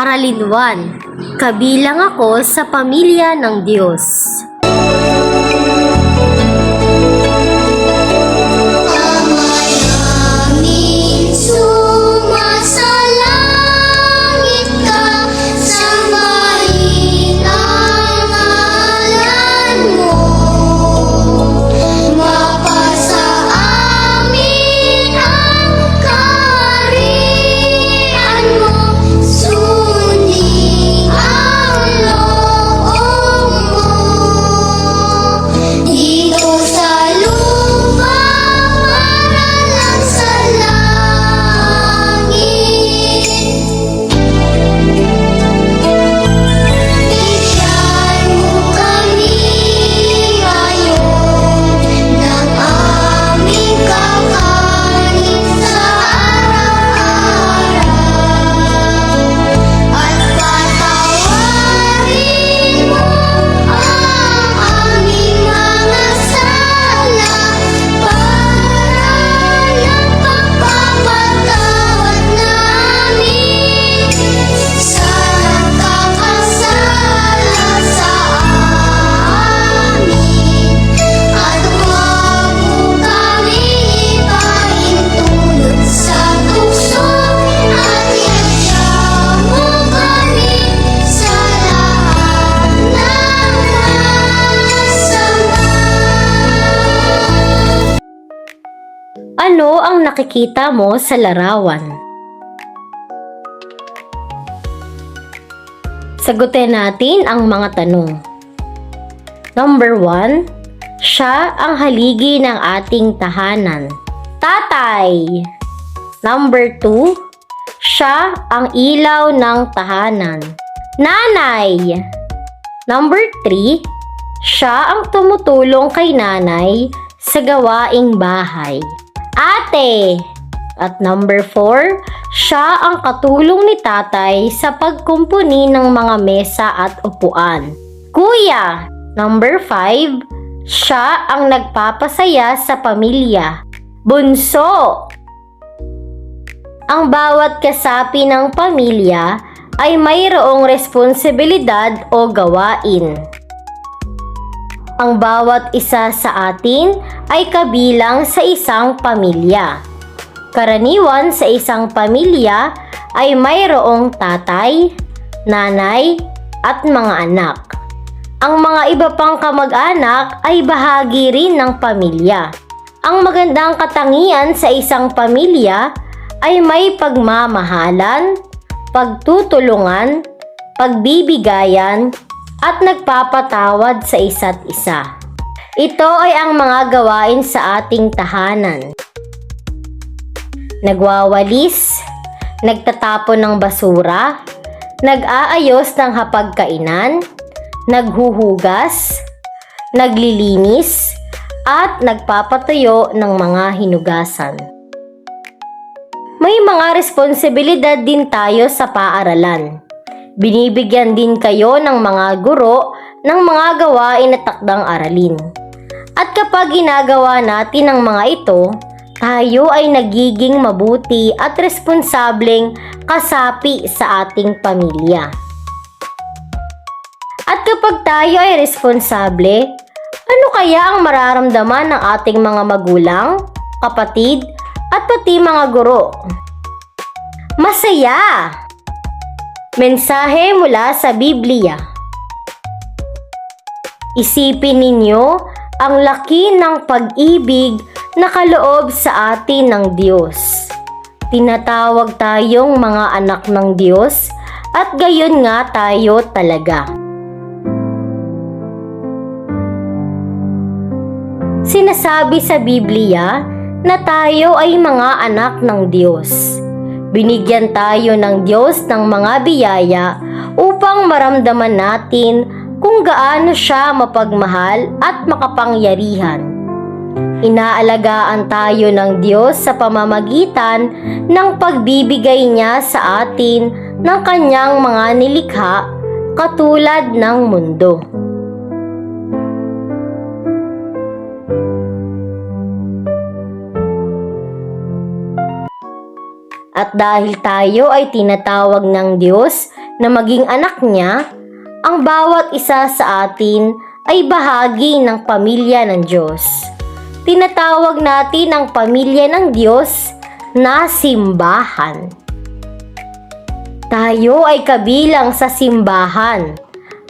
Aralin 1. Kabilang ako sa pamilya ng Diyos. Ano ang nakikita mo sa larawan? Sagutin natin ang mga tanong. Number 1. Siya ang haligi ng ating tahanan. Tatay. Number 2. Siya ang ilaw ng tahanan. Nanay. Number 3. Siya ang tumutulong kay nanay sa gawaing bahay. Ate. At number 4, siya ang katulong ni tatay sa pagkumpuni ng mga mesa at upuan. Kuya. Number 5, siya ang nagpapasaya sa pamilya. Bunso. Ang bawat kasapi ng pamilya ay mayroong responsibilidad o gawain. Ang bawat isa sa atin ay kabilang sa isang pamilya. Karaniwan sa isang pamilya ay mayroong tatay, nanay, at mga anak. Ang mga iba pang kamag-anak ay bahagi rin ng pamilya. Ang magandang katangian sa isang pamilya ay may pagmamahalan, pagtutulungan, pagbibigayan, at nagpapatawad sa isa't isa. Ito ay ang mga gawain sa ating tahanan. Nagwawalis, nagtatapon ng basura, nag-aayos ng hapagkainan, naghuhugas, naglilinis, at nagpapatuyo ng mga hinugasan. May mga responsibilidad din tayo sa paaralan. Binibigyan din kayo ng mga guro ng mga gawain at takdang aralin. At kapag ginagawa natin ang mga ito, tayo ay nagiging mabuti at responsableng kasapi sa ating pamilya. At kapag tayo ay responsable, ano kaya ang mararamdaman ng ating mga magulang, kapatid, at pati mga guro? Masaya! Mensahe mula sa Biblia. Isipin ninyo ang laki ng pag-ibig na kaloob sa atin ng Diyos. Tinatawag tayong mga anak ng Diyos at gayon nga tayo talaga. Sinasabi sa Biblia na tayo ay mga anak ng Diyos. Binigyan tayo ng Diyos ng mga biyaya upang maramdaman natin kung gaano siya mapagmahal at makapangyarihan. Inaalagaan tayo ng Diyos sa pamamagitan ng pagbibigay niya sa atin ng kanyang mga nilikha katulad ng mundo. At dahil tayo ay tinatawag ng Diyos na maging anak niya, ang bawat isa sa atin ay bahagi ng pamilya ng Diyos. Tinatawag natin ang pamilya ng Diyos na simbahan. Tayo ay kabilang sa simbahan,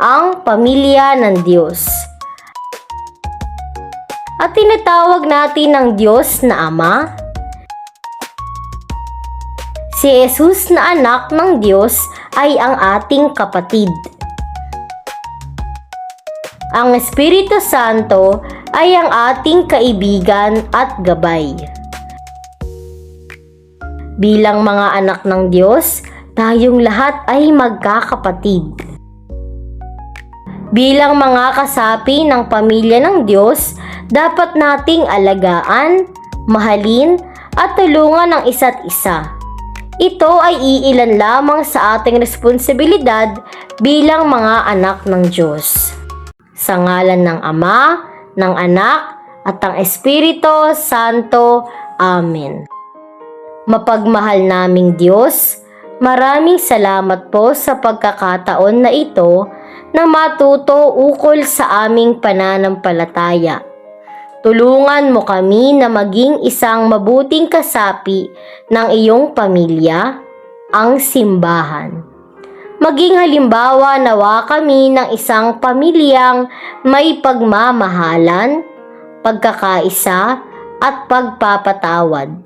ang pamilya ng Diyos. At tinatawag natin ng Diyos na Ama. Si Jesus na anak ng Diyos ay ang ating kapatid. Ang Espiritu Santo ay ang ating kaibigan at gabay. Bilang mga anak ng Diyos, tayong lahat ay magkakapatid. Bilang mga kasapi ng pamilya ng Diyos, dapat nating alagaan, mahalin, at tulungan ang isa't isa. Ito ay iilan lamang sa ating responsibilidad bilang mga anak ng Diyos. Sa ngalan ng Ama, ng Anak, at ng Espiritu Santo. Amen. Mapagmahal naming Diyos, maraming salamat po sa pagkakataon na ito na matuto ukol sa aming pananampalataya. Tulungan mo kami na maging isang mabuting kasapi ng iyong pamilya, ang simbahan. Maging halimbawa nawa kami ng isang pamilyang may pagmamahalan, pagkakaisa, at pagpapatawad.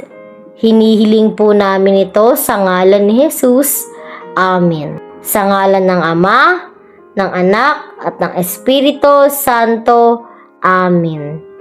Hinihiling po namin ito sa ngalan ni Jesus. Amen. Sa ngalan ng Ama, ng Anak, at ng Espiritu Santo. Amen.